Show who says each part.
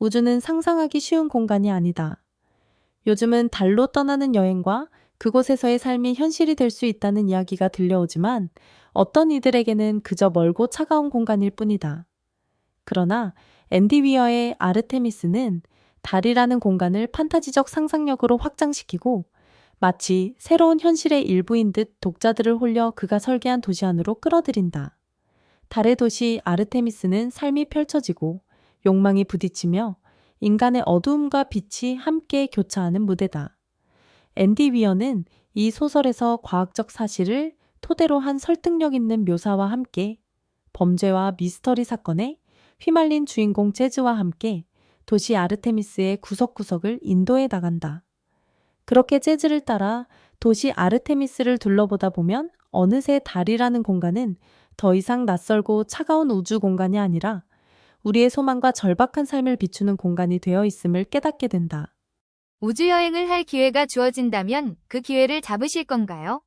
Speaker 1: 우주는 상상하기 쉬운 공간이 아니다. 요즘은 달로 떠나는 여행과 그곳에서의 삶이 현실이 될 수 있다는 이야기가 들려오지만 어떤 이들에게는 그저 멀고 차가운 공간일 뿐이다. 그러나 앤디 위어의 아르테미스는 달이라는 공간을 판타지적 상상력으로 확장시키고 마치 새로운 현실의 일부인 듯 독자들을 홀려 그가 설계한 도시 안으로 끌어들인다. 달의 도시 아르테미스는 삶이 펼쳐지고 욕망이 부딪히며 인간의 어두움과 빛이 함께 교차하는 무대다. 앤디 위어는 이 소설에서 과학적 사실을 토대로 한 설득력 있는 묘사와 함께 범죄와 미스터리 사건에 휘말린 주인공 재즈와 함께 도시 아르테미스의 구석구석을 인도해 나간다. 그렇게 재즈를 따라 도시 아르테미스를 둘러보다 보면 어느새 달이라는 공간은 더 이상 낯설고 차가운 우주 공간이 아니라 우리의 소망과 절박한 삶을 비추는 공간이 되어 있음을 깨닫게 된다.
Speaker 2: 우주여행을 할 기회가 주어진다면 그 기회를 잡으실 건가요?